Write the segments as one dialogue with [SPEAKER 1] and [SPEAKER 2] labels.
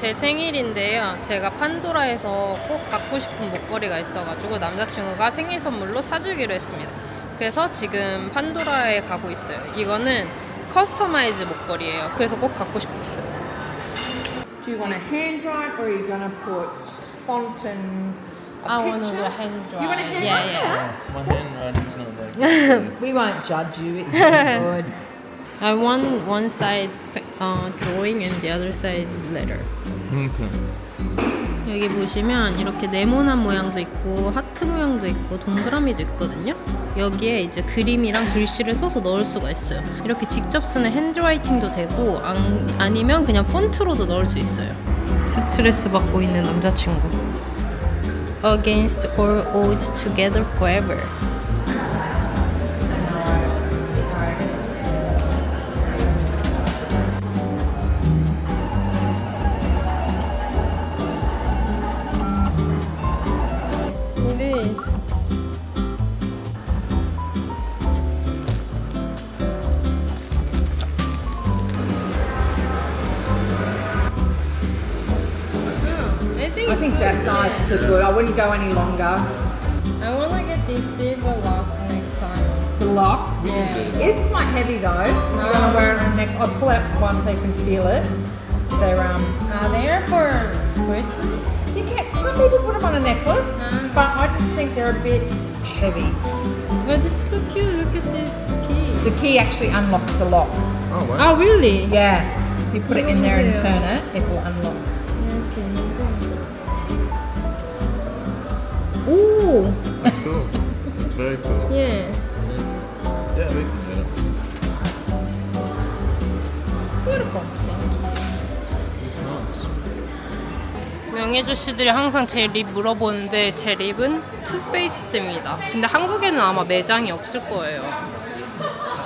[SPEAKER 1] 제 생일인데요. 제가 판도라에서 꼭 갖고 싶은 목걸이가 있어가지고 남자친구가 생일 선물로 사주기로 했습니다. 그래서 지금 판도라에 가고 있어요. 이거는 커스터마이즈 목걸이에요. 그래서 꼭 갖고 싶었어요.
[SPEAKER 2] Do you want a hand write or are you going to put font and a
[SPEAKER 1] I want to
[SPEAKER 2] picture?
[SPEAKER 1] do hand
[SPEAKER 2] You want a hand
[SPEAKER 1] Yeah,
[SPEAKER 2] write?
[SPEAKER 1] yeah.
[SPEAKER 3] My handwriting's not very good.
[SPEAKER 2] We won't judge you. It's good.
[SPEAKER 1] I want one side uh, drawing and the other side letter.
[SPEAKER 3] Okay.
[SPEAKER 1] 여기 보시면 이렇게 네모난 모양도 있고 하트 모양도 있고 동그라미도 있거든요. 여기에 이제 그림이랑 글씨를 써서 넣을 수가 있어요. 이렇게 직접 쓰는 핸드라이팅도 되고 안, 아니면 그냥 폰트로도 넣을 수 있어요. 스트레스 받고 있는 남자친구. Against all odds together forever. Think,
[SPEAKER 2] I think
[SPEAKER 1] good.
[SPEAKER 2] that sizes are good. I wouldn't go any longer.
[SPEAKER 1] I want to get these silver locks next time.
[SPEAKER 2] The lock
[SPEAKER 1] Yeah.
[SPEAKER 2] is quite heavy though. You're going to wear it on a neck. I'll pull out one so you can feel it. They're um.
[SPEAKER 1] Uh, they for bracelets.
[SPEAKER 2] You can. Some people put them on a necklace,
[SPEAKER 1] Ah.
[SPEAKER 2] but I just think they're a bit heavy.
[SPEAKER 1] But it's so cute. Look at this key.
[SPEAKER 2] The key actually unlocks the lock.
[SPEAKER 3] Oh, wow.
[SPEAKER 1] Oh, really?
[SPEAKER 2] Yeah. If you put it in there and
[SPEAKER 1] Yeah.
[SPEAKER 2] turn it, it will unlock.
[SPEAKER 3] That's cool. Very cool.
[SPEAKER 1] Yeah.
[SPEAKER 3] Yeah, we can do it.
[SPEAKER 2] Beautiful.
[SPEAKER 3] It's nice.
[SPEAKER 1] 명예조 씨들이 항상 제 립 물어보는데 제 립은 투페이스드입니다. 근데 한국에는 아마 매장이 없을 거예요.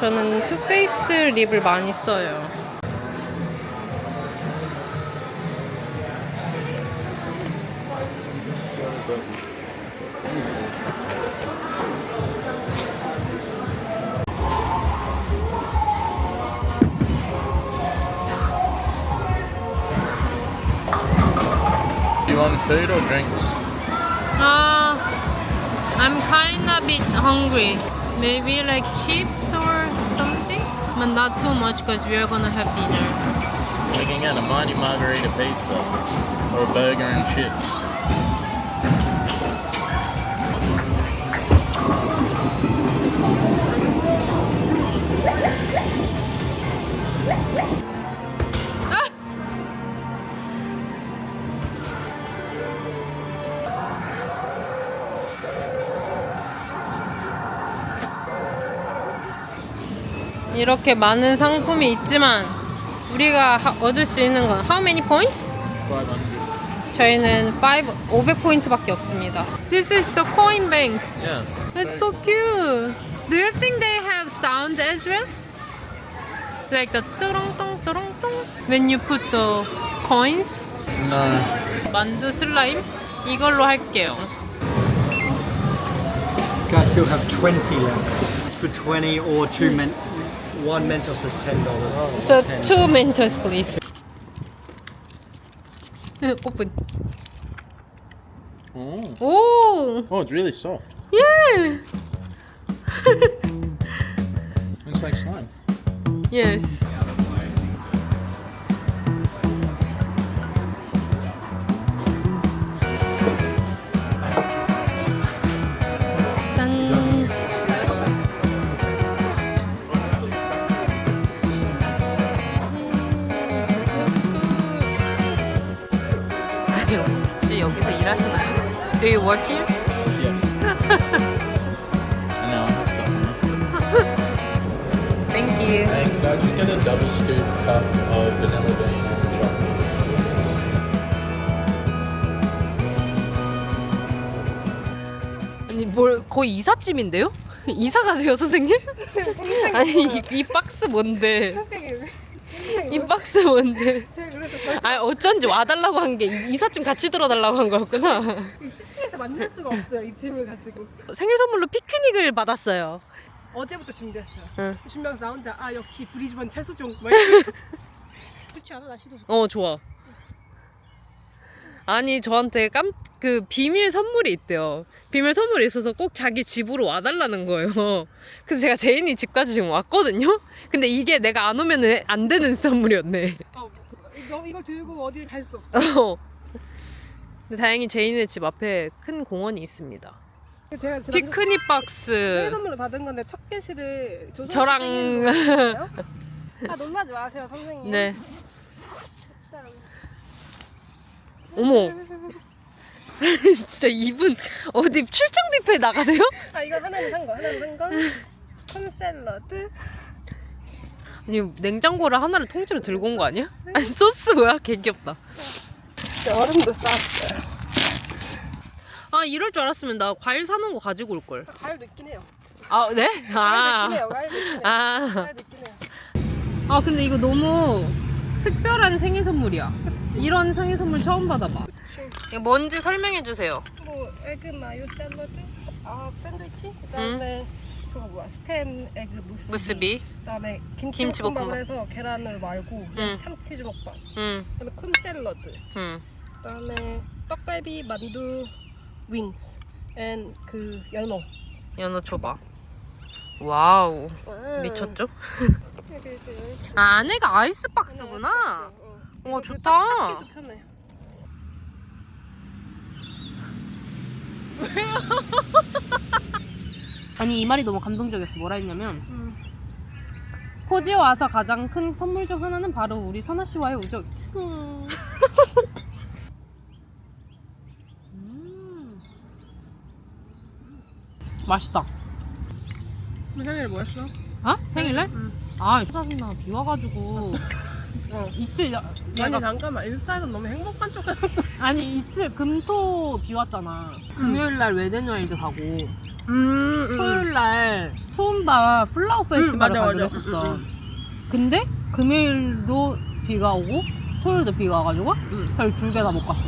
[SPEAKER 1] 저는 투페이스드 립을 많이 써요.
[SPEAKER 3] Drinks?
[SPEAKER 1] Uh, I'm kind of bit hungry. Maybe like chips or something? But not too much because we are gonna have dinner.
[SPEAKER 3] We can get a mighty margarita pizza or a burger and chips.
[SPEAKER 1] 이렇게 많은 상품이 있지만 우리가 하- 얻을 수 있는 건 how many points?
[SPEAKER 3] 500.
[SPEAKER 1] 저희는 5, 500포인트밖에 없습니다. This is the coin bank.
[SPEAKER 3] Yeah.
[SPEAKER 1] That's so cute. Do you think they have sound as well? Like the 뚜렁뚱 뚜렁뚱 when you put the coins?
[SPEAKER 3] No.
[SPEAKER 1] 만두 슬라임? 이걸로 할게요.
[SPEAKER 4] Guys still have 20 left. It's for 20 or two men. One Mentos is ten dollars.
[SPEAKER 1] So two Mentos, please. Open.
[SPEAKER 3] Oh.
[SPEAKER 1] Oh,
[SPEAKER 3] oh, it's really soft.
[SPEAKER 1] yeah.
[SPEAKER 3] It's like slime.
[SPEAKER 1] Yes. 혹시 여기서 일하시나요? Do you work here?
[SPEAKER 3] Yes. I know, I have stuff.
[SPEAKER 1] Thank you.
[SPEAKER 3] Can I just get a double scoop cup of vanilla bean and chocolate?
[SPEAKER 1] 아니 뭘 거의 이삿짐인데요? 이사 가세요 선생님? 아니 이, 이 박스 뭔데? 이 박스 뭔데? 아 어쩐지 와달라고 한 게 이삿짐 같이 들어달라고 한 거였구나.
[SPEAKER 5] 이 시티에서 만날 수가 없어요. 이 짐을 가지고.
[SPEAKER 1] 생일 선물로 피크닉을 받았어요.
[SPEAKER 5] 어제부터 준비했어요.
[SPEAKER 1] 응.
[SPEAKER 5] 준비하면서 나 혼자 아 역시 브리즈번 채수종. 막 이러고. 좋지 않아 날씨도 좋고.
[SPEAKER 1] 어 좋아. 아니 저한테 깜 그 비밀 선물이 있대요. 비밀 선물이 있어서 꼭 자기 집으로 와달라는 거예요. 그래서 제가 제인이 집까지 지금 왔거든요. 근데 이게 내가 안 오면 안 되는 선물이었네.
[SPEAKER 5] 어, 이거 이거 들고 어딜 갈 수 없어.
[SPEAKER 1] 어. 근데 다행히 제인의 집 앞에 큰 공원이 있습니다.
[SPEAKER 5] 제가 지난주
[SPEAKER 1] 피크닉
[SPEAKER 5] 생일
[SPEAKER 1] 박스
[SPEAKER 5] 선물로 받은 건데 첫 조선
[SPEAKER 1] 저랑
[SPEAKER 5] 아 놀라지 마세요 선생님.
[SPEAKER 1] 네. 어머. 진짜 이분 어디 출장 뷔페 나가세요?
[SPEAKER 5] 아 이거 하나는 산 거, 하나는 산 거. 콘샐러드.
[SPEAKER 1] 아니 냉장고를 하나를 통째로 들고 온 거 아니야? 아니 소스 뭐야? 개 귀엽다.
[SPEAKER 5] 얼음도 쌌어요.
[SPEAKER 1] 아 이럴 줄 알았으면 나 과일 사놓은 거 가지고 올 걸.
[SPEAKER 5] 과일도 있긴 해요.
[SPEAKER 1] 아 네?
[SPEAKER 5] 과일도
[SPEAKER 1] 아.
[SPEAKER 5] 있긴 해요. 과일도 있긴 해요.
[SPEAKER 1] 아.
[SPEAKER 5] 과일도 있긴 해요.
[SPEAKER 1] 아 근데 이거 너무 특별한 생일 선물이야. 이런 생일 선물 처음 받아봐. 이거 뭔지 설명해 주세요.
[SPEAKER 5] 뭐 에그 마요 샐러드, 아 샌드위치, 그다음에 저거 뭐야 스팸 에그 무스비,
[SPEAKER 1] 무스비.
[SPEAKER 5] 그다음에 김치,
[SPEAKER 1] 김치
[SPEAKER 5] 볶음밥을
[SPEAKER 1] 볶음밥.
[SPEAKER 5] 해서 계란을 말고
[SPEAKER 1] 응.
[SPEAKER 5] 참치즈 먹밥,
[SPEAKER 1] 응,
[SPEAKER 5] 그다음에 콘 샐러드,
[SPEAKER 1] 응.
[SPEAKER 5] 그다음에 떡갈비 만두 윙스, 앤그 연어.
[SPEAKER 1] 연어 초밥. 와우.
[SPEAKER 5] 음.
[SPEAKER 1] 미쳤죠?
[SPEAKER 5] 이렇게 이렇게 이렇게.
[SPEAKER 1] 아 안에가 아이스박스구나.
[SPEAKER 5] 어.
[SPEAKER 1] 와,
[SPEAKER 5] 이거
[SPEAKER 1] 좋다.
[SPEAKER 5] 닦기도 편해요.
[SPEAKER 1] 아니 이 말이 너무 감동적이었어. 뭐라 했냐면
[SPEAKER 5] 음.
[SPEAKER 1] 호지에 와서 가장 큰 선물 중 하나는 바로 우리 선아 씨와의 우정. 음. 맛있다.
[SPEAKER 5] 생일 뭐였어?
[SPEAKER 1] 아? 생일날?
[SPEAKER 5] 응.
[SPEAKER 1] 아, 짜증나. 비 와가지고.
[SPEAKER 5] 어.
[SPEAKER 1] 이틀, 야,
[SPEAKER 5] 아니 잠깐만 인스타에서 너무 행복한 쪽 하는
[SPEAKER 1] 아니, 이틀 금토 비 왔잖아. 금요일 날 웨덴와일드 가고,
[SPEAKER 5] 음,
[SPEAKER 1] 토요일 날 소음바 플라워 페스티벌을
[SPEAKER 5] 맞아,
[SPEAKER 1] 가기로
[SPEAKER 5] 맞아.
[SPEAKER 1] 했었어.
[SPEAKER 5] 음,
[SPEAKER 1] 근데 금요일도 비가 오고, 토요일도 비가 와가지고,
[SPEAKER 5] 음.
[SPEAKER 1] 별두개 다 못 갔어.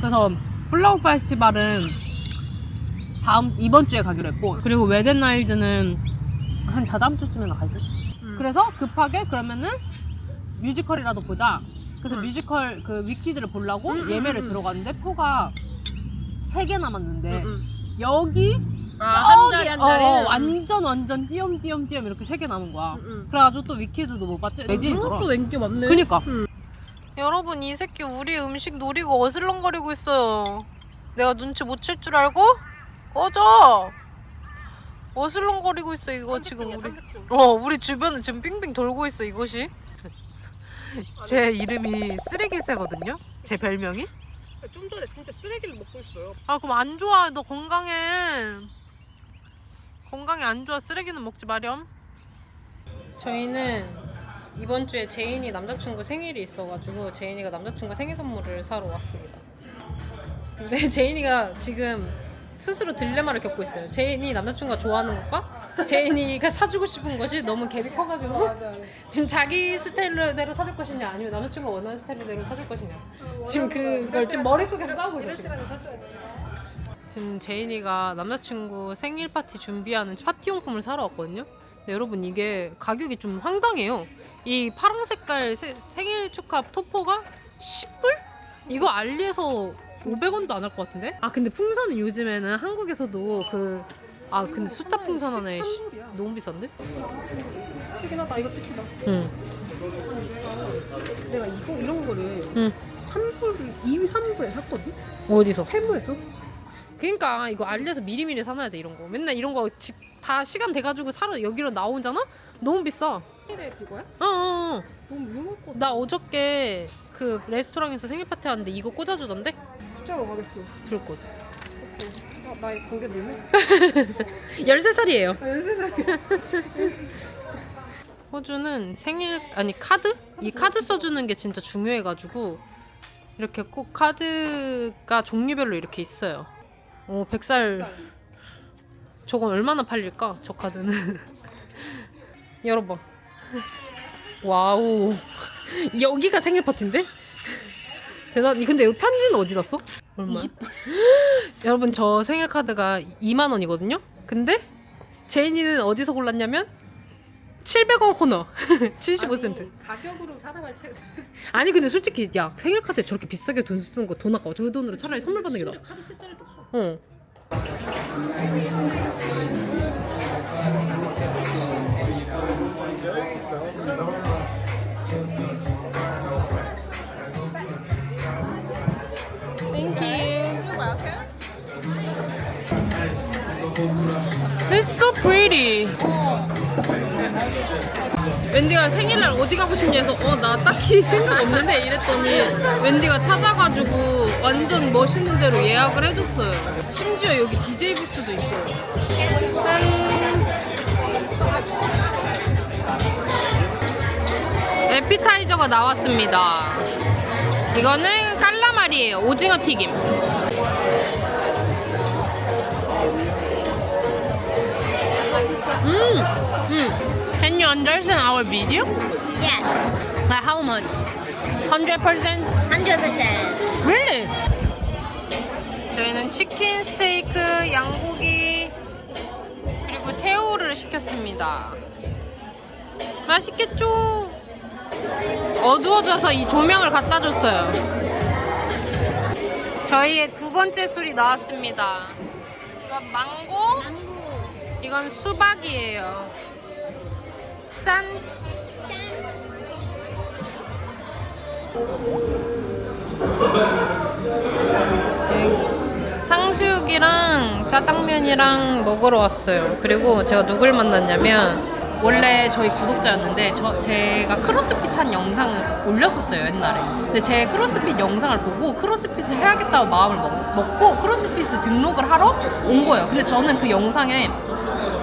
[SPEAKER 1] 그래서 플라워 페스티벌은 다음, 이번 주에 가기로 했고, 그리고 웨덴와일드는 한 다다음 주쯤에 나가지.
[SPEAKER 5] 음.
[SPEAKER 1] 그래서 급하게 그러면은 뮤지컬이라도 보자. 그래서
[SPEAKER 5] 응.
[SPEAKER 1] 뮤지컬 그 위키드를 보려고
[SPEAKER 5] 응, 응,
[SPEAKER 1] 예매를
[SPEAKER 5] 응, 응.
[SPEAKER 1] 들어갔는데 표가 3개 남았는데
[SPEAKER 5] 음, 음.
[SPEAKER 1] 여기
[SPEAKER 5] 아, 한
[SPEAKER 1] 저기,
[SPEAKER 5] 자리 한
[SPEAKER 1] 어,
[SPEAKER 5] 자리.
[SPEAKER 1] 어, 완전 완전 띄엄띄엄 띄엄 이렇게 3개 남은 거야.
[SPEAKER 5] 음,
[SPEAKER 1] 그래가지고 또 위키드도 못 봤지. 있더라.
[SPEAKER 5] 또 인기 많네.
[SPEAKER 1] 그니까.
[SPEAKER 5] 음.
[SPEAKER 1] 여러분 이 새끼 우리 음식 노리고 어슬렁거리고 있어요. 내가 눈치 못 챌 줄 알고? 꺼져. 어슬렁거리고 있어 이거 지금 우리. 어, 우리 주변을 지금 빙빙 돌고 있어, 이곳이. 제 이름이 쓰레기새거든요? 제 별명이?
[SPEAKER 5] 좀 전에 진짜 쓰레기를 먹고 있어요.
[SPEAKER 1] 아, 그럼 안 좋아. 너 건강해. 건강에 안 좋아. 쓰레기는 먹지 마렴. 저희는 이번 주에 제인이 남자친구 생일이 있어가지고 제인이가 남자친구 생일 선물을 사러 왔습니다. 근데 제인이가 지금 스스로 딜레마를 겪고 있어요. 제인이 남자친구가 좋아하는 것과 제인이가 사주고 싶은 것이 너무 갭이 커가지고 지금 자기 스타일대로 사줄 것이냐 아니면 남자친구가 원하는 스타일대로 사줄 것이냐 지금 그걸 지금 머릿속에서 싸우고 있어요. 지금. 지금 제인이가 남자친구 생일 파티 준비하는 파티용품을 사러 왔거든요. 근데 여러분 이게 가격이 좀 황당해요. 이 파란 색깔 세- 생일 축하 토퍼가 10불? 이거 알리에서 500원도 안 할 것 같은데? 아 근데 풍선은 요즘에는 한국에서도 그 아 근데 숫자 풍선 하나에 씨,
[SPEAKER 5] 13불이야.
[SPEAKER 1] 너무 비싼데?
[SPEAKER 5] 특이하다 이거 특이다.
[SPEAKER 1] 응.
[SPEAKER 5] 내가 이거 이런 거를
[SPEAKER 1] 응.
[SPEAKER 5] 3불, 2, 3불에 샀거든?
[SPEAKER 1] 어디서?
[SPEAKER 5] 테무에서?
[SPEAKER 1] 그러니까 이거 알리에서 미리미리 사놔야 돼 이런 거. 맨날 이런 거 다 시간 돼가지고 사러 여기로 나오잖아? 너무 비싸.
[SPEAKER 5] 생일에 그거야?
[SPEAKER 1] 어, 어, 어.
[SPEAKER 5] 너무 위험할 것 같아.
[SPEAKER 1] 나 어저께 그 레스토랑에서 생일 파티 하는데 이거 꽂아주던데?
[SPEAKER 5] 숫자로 가겠어.
[SPEAKER 1] 불꽃.
[SPEAKER 5] 아, 나이 공개 되네?
[SPEAKER 1] 13살이에요.
[SPEAKER 5] 아, 연세살이야.
[SPEAKER 1] 호주는 생일, 아니 카드? 이 카드 써주는 게 진짜 중요해가지고 이렇게 꼭 카드가 종류별로 이렇게 있어요. 오, 100살. 저건 얼마나 팔릴까? 저 카드는. 열어봐. 와우. 여기가 생일 파티인데? 대단. 근데 여기 편지는 어디 갔어? 얼마? 여러분 저 생일 카드가 2만 원이거든요. 근데 제인이는 어디서 골랐냐면 700원 코너 75센트.
[SPEAKER 5] 가격으로 살아갈 책.
[SPEAKER 1] 아니 근데 솔직히 야 생일 카드 저렇게 비싸게 돈 쓰는 거 돈 아까워. 그 돈으로 차라리 선물 받는 게 나아.
[SPEAKER 5] 카드 쓸 자리도 없어.
[SPEAKER 1] 어. It's so pretty. 웬디가 생일날 어디 가고 싶냐 해서 어 나 딱히 생각 없는데 이랬더니 웬디가 찾아가지고 완전 멋있는 데로 예약을 해줬어요. 심지어 여기 DJ 부스도 있어요. 짠. 에피타이저가 나왔습니다. 이거는 깔라말이에요. 오징어 튀김 음, 음. Can you understand our video?
[SPEAKER 6] Yes,
[SPEAKER 1] Like how much? 100%?
[SPEAKER 6] 100%.
[SPEAKER 1] Really? 저희는 치킨, 스테이크, 양고기 그리고 새우를 시켰습니다. 맛있겠죠? 어두워져서 이 조명을 갖다 줬어요. 저희의 두 번째 술이 나왔습니다. 이건 망고, 이건 수박이에요. 짠! 네, 탕수육이랑 짜장면이랑 먹으러 왔어요. 그리고 제가 누굴 만났냐면 원래 저희 구독자였는데 저 제가 크로스핏 한 영상을 올렸었어요 옛날에. 근데 제 크로스핏 영상을 보고 크로스핏을 해야겠다고 마음을 먹, 먹고 크로스핏을 등록을 하러 온 거예요. 근데 저는 그 영상에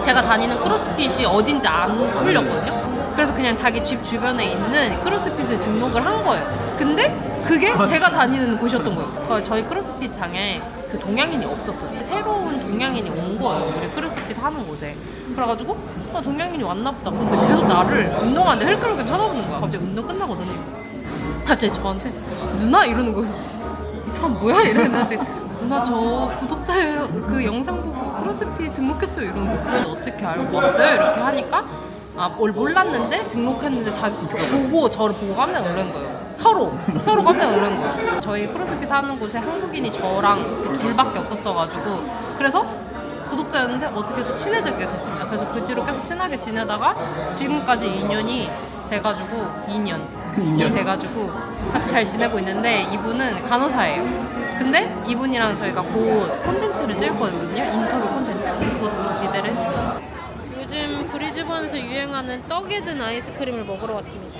[SPEAKER 1] 제가 다니는 크로스핏이 어딘지 안 풀렸거든요. 그래서 그냥 자기 집 주변에 있는 크로스핏을 등록을 한 거예요. 근데 그게 제가 다니는 곳이었던 거예요. 저- 저희 크로스핏 장에 그 동양인이 없었어요. 새로운 동양인이 온 거예요. 우리 크로스핏 하는 곳에. 그래가지고 아, 동양인이 왔나 보다. 근데 계속 나를 운동하는데 흘끗흘끗 쳐다보는 거야. 갑자기 운동 끝나거든요. 갑자기 저한테 누나 이러는 거예요. 이 사람 뭐야? 이랬는데 누나 저 구독자예요. 그 영상 보고 크로스핏 등록했어요. 거예요. 그래서 어떻게 알고 왔어요? 이렇게 하니까 아, 뭘 몰랐는데 등록했는데 자기 보고 저를 보고 깜짝 놀란 거예요. 서로 서로 깜짝 놀란 거예요. 저희 크로스핏 하는 곳에 한국인이 저랑 둘밖에 없었어가지고 그래서 구독자였는데 어떻게 해서 친해지게 됐습니다. 그래서 그 뒤로 계속 친하게 지내다가 지금까지 2년이 돼가지고 2년 2년 돼가지고 같이 잘 지내고 있는데 이분은 간호사예요. 근데 이분이랑 저희가 곧 콘텐츠를 찍을 거거든요. 인터뷰 콘텐츠. 그래서 그것도 좀 기대를 했어요. 요즘 브리즈번에서 유행하는 떡에 든 아이스크림을 먹으러 왔습니다.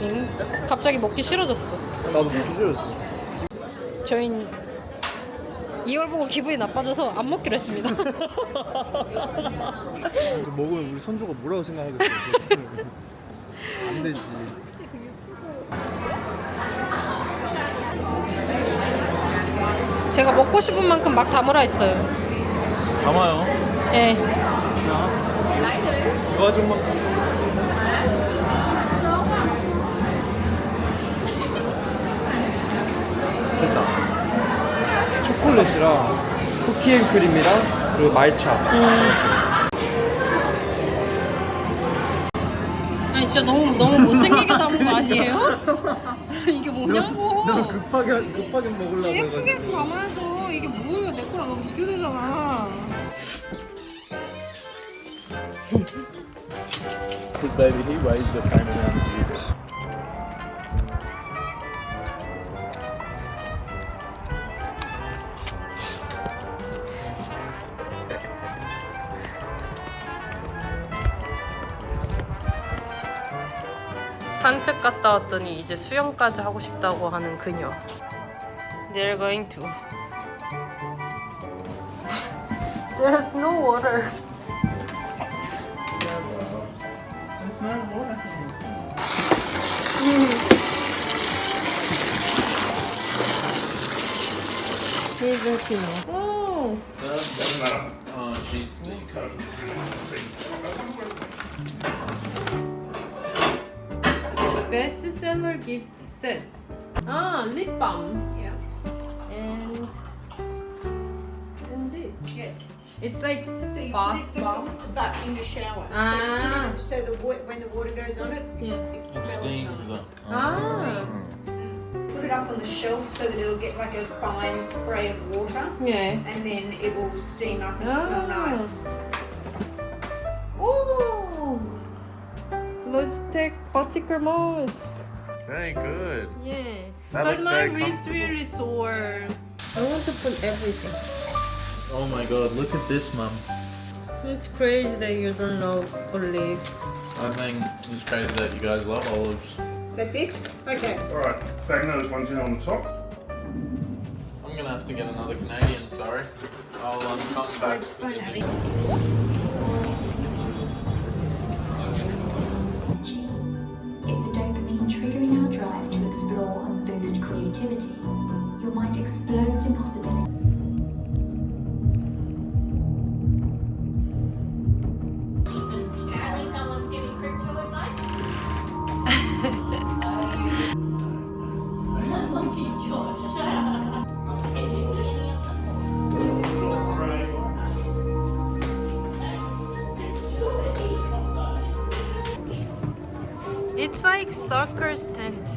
[SPEAKER 1] 잉? 갑자기 먹기 싫어졌어.
[SPEAKER 7] 나도 먹기 싫었어.
[SPEAKER 1] 저희는 이걸 보고 기분이 나빠져서 안 먹기로 했습니다.
[SPEAKER 7] 먹으면 우리 선조가 뭐라고 생각하겠어. 안 되지.
[SPEAKER 1] 제가 먹고 싶은 만큼 막 담으라 했어요.
[SPEAKER 3] 담아요.
[SPEAKER 1] 예.
[SPEAKER 7] 그 아줌마. 됐다. 초콜릿이랑 쿠키앤크림이랑 그리고 말차.
[SPEAKER 1] 아 진짜 너무 너무 못생기게 담은 거 아니에요? 이게 뭐냐고.
[SPEAKER 7] 급하게 급하게 먹으려고
[SPEAKER 1] 예쁘게 담아야죠. 이게 뭐예요? 내 거랑 너무 비교되잖아.
[SPEAKER 3] Because baby, he weighs the same amount as you
[SPEAKER 1] 산책 갔다 왔더니 이제 수영까지 하고 싶다고 하는 그녀. They're going to. There's no water. He's in Oh.
[SPEAKER 3] Oh, she's the cousin.
[SPEAKER 1] Bestseller gift set. Ah, lip balm.
[SPEAKER 8] Yeah.
[SPEAKER 1] And and this.
[SPEAKER 8] Yes.
[SPEAKER 1] It's like
[SPEAKER 8] So you
[SPEAKER 1] bath
[SPEAKER 8] put it
[SPEAKER 1] bomb.
[SPEAKER 8] but in the shower.
[SPEAKER 1] Ah.
[SPEAKER 8] So, you put it- so the wa- when the water goes on it,
[SPEAKER 1] Yeah.
[SPEAKER 8] it
[SPEAKER 3] It
[SPEAKER 8] smells
[SPEAKER 3] steams
[SPEAKER 8] nice.
[SPEAKER 3] up.
[SPEAKER 1] Ah.
[SPEAKER 8] Put it up on the shelf so that it'll get like a fine spray of water,
[SPEAKER 1] Yeah.
[SPEAKER 8] and then it will steam up and smell
[SPEAKER 1] Ah.
[SPEAKER 8] nice.
[SPEAKER 1] Oh. Let's take particle mouse.
[SPEAKER 3] Very good.
[SPEAKER 1] Yeah.
[SPEAKER 3] That
[SPEAKER 1] but
[SPEAKER 3] looks
[SPEAKER 1] my
[SPEAKER 3] very
[SPEAKER 1] wrist really sore. I want to put everything.
[SPEAKER 3] Oh my god, look at this, mum.
[SPEAKER 1] It's crazy that you don't love olive.
[SPEAKER 3] I think it's crazy that you guys love olives.
[SPEAKER 8] That's it? Okay.
[SPEAKER 9] Alright, bang those ones in on the top.
[SPEAKER 3] I'm gonna have to get another Canadian, sorry. I'll um, come back.
[SPEAKER 4] creativity, your mind explodes in possibility.
[SPEAKER 10] Apparently someone's giving crypto advice.
[SPEAKER 3] That's lucky It's like soccer's
[SPEAKER 1] tent.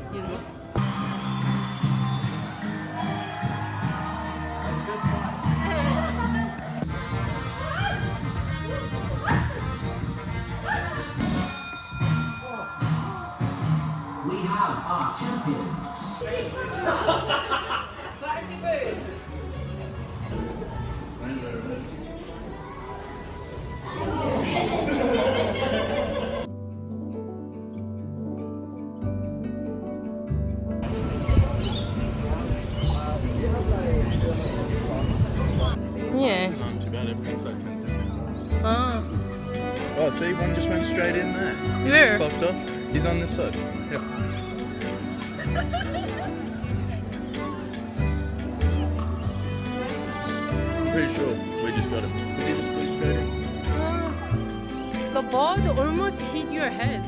[SPEAKER 1] The bird almost hit your head.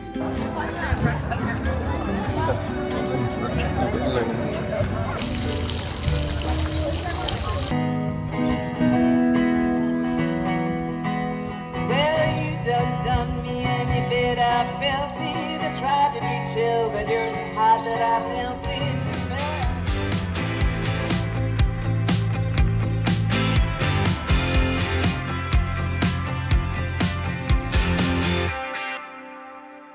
[SPEAKER 11] Well, you me bit I felt to be chill, but you're hot that I.